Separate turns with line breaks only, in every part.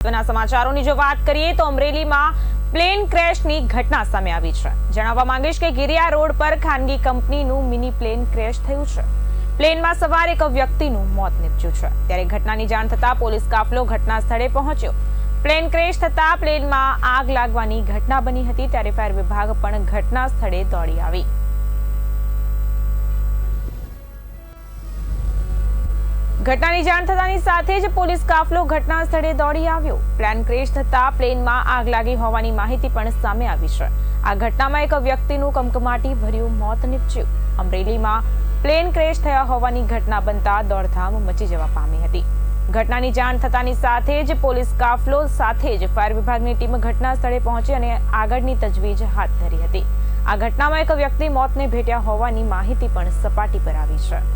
મહત્વના સમાચારોની જો વાત કરીએ તો અમરેલીમાં પ્લેન ક્રેશની ઘટના સામે આવી છે. જણાવવા માંગીશ કે ગિરિયા રોડ પર ખાનગી કંપનીનું મિની પ્લેન ક્રેશ થયું છે. પ્લેનમાં સવાર એક વ્યક્તિનું મોત નીપજ્યું છે. ત્યારે ઘટનાની જાણ થતાં પોલીસ કાફલો ઘટના સ્થળે પહોંચ્યો. પ્લેન ક્રેશ થતાં પ્લેનમાં આગ લાગવાની ઘટના બની હતી, ત્યારે ફાયર વિભાગ પણ ઘટના સ્થળે દોડી આવી. ઘટનાની જાણ થતાની સાથે જ પોલીસ કાફલો ઘટના સ્થળે દોડી આવ્યો. પ્લેન ક્રેશ થતા પ્લેનમાં આગ લાગી હોવાની માહિતી પણ સામે આવી છે. આ ઘટનામાં એક વ્યક્તિનું કમકમાટી ભર્યું મોત નીપજ્યું. અમરેલીમાં પ્લેન ક્રેશ થયા હોવાની ઘટના બનતા દોડધામ મચી જવા પામી હતી. ઘટનાની જાણ થતાની સાથે જ પોલીસ કાફલો સાથે જ ફાયર વિભાગની ટીમ ઘટના સ્થળે પહોંચી અને આગળની તજવીજ હાથ ધરી હતી. આ ઘટનામાં એક વ્યક્તિ મોતને ભેટ્યા હોવાની માહિતી પણ સપાટી પર આવી છે.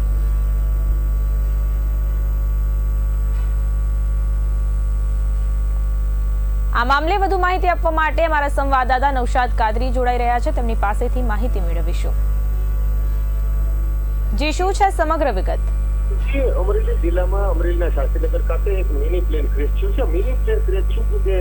મામલે વધુ માહિતી આપવા માટે અમારા સંવાદદાતા નૌશાદ કાદરી જોડાઈ રહ્યા છે. તેમની પાસેથી માહિતી મેળવીશું. જી, શું છે સમગ્ર વિગત?
જી, અમરેલી જિલ્લામાં અમરેલીના શાસ્ત્રીનગર ખાતે એક મિની પ્લેન ક્રેશ થયું છે. મિની પ્લેન ક્રેશ થયું કે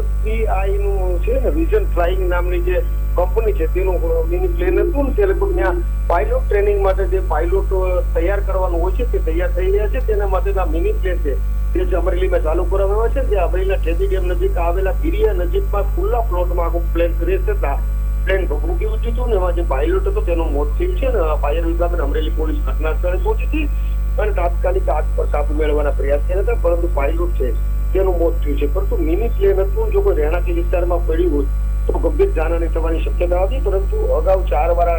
એફપીઆઈ નું છે ને વિઝન ફ્લાઇંગ નામની જે કંપની છે, તેનું મિની પ્લેન હતું ને તે લગભગ ત્યાં પાયલોટ ટ્રેનિંગ માટે જે પાયલોટ તૈયાર કરવાનું હોય છે, તે તૈયાર થઈ રહ્યા છે. તેના માટેના મિની પ્લેન છે. તે જે અમરેલીમાં ચાલુ કરવામાં આવે છે, જે અમરેલીના ઠેદી ડેમ નજીક આવેલા ગિરિયા નજીકમાં ખુલ્લા પ્લોટમાં આખું પ્લેન ક્રેશ થતા પ્લેન ભભૂકી ઉઠ્યું હતું ને એમાં જે પાયલોટ હતો તેનું મોત થયું છે ને ફાયર વિભાગ અને અમરેલી પોલીસ ઘટના સ્થળે પહોંચી હતી અને તાત્કાલિક આગ પર કાબુ મેળવવાના પ્રયાસ કર્યા હતા, પરંતુ પાયલોટ છે તેનું મોત થયું છે. પરંતુ મિની પ્લેન હતું, જો કોઈ રહેણાંકી વિસ્તારમાં પડ્યું હોય તો ગંભીર જાનહાની થવાની શક્યતા હતી, પરંતુ અગાઉ ચાર વાર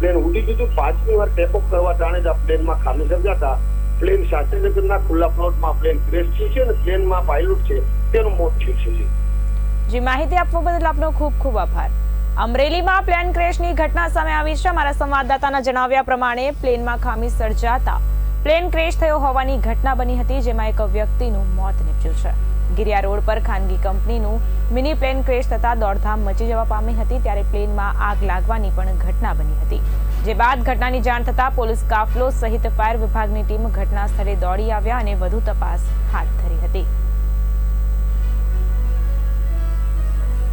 પ્લેન ઉડી ગયું હતું. પાંચમી વાર ટેકઓફ કરવા જાણે જ આ પ્લેનમાં ખામી સર્જાતા પ્લેન શાંતિનગરના ખુલ્લા પ્લોટમાં પ્લેન ક્રેશ છે અને પ્લેનમાં પાયલોટ છે તેનું મોત થયું છે.
જી, માહિતી આપવા બદલ આપનો ખૂબ ખૂબ આભાર. અમરેલીમાં પ્લેન ક્રેશની ઘટના સામે આવી છે. અમારા સંવાદદાતાના જણાવ્યા પ્રમાણે પ્લેનમાં ખામી સર્જાતા પ્લેન ક્રેશ થયો હોવાની ઘટના બની હતી, જેમાં એક વ્યક્તિનું મોત નીપજ્યું છે. ગિરિયા રોડ પર ખાનગી કંપનીનું મિની પ્લેન ક્રેશ થતા દોડધામ મચી જવા પામી હતી, ત્યારે પ્લેનમાં આગ લાગવાની પણ ઘટના બની હતી. જે બાદ ઘટનાની જાણ થતાં પોલીસ કાફલો સહિત ફાયર વિભાગની ટીમ ઘટના સ્થળે દોડી આવ્યા અને વધુ તપાસ હાથ ધરી હતી.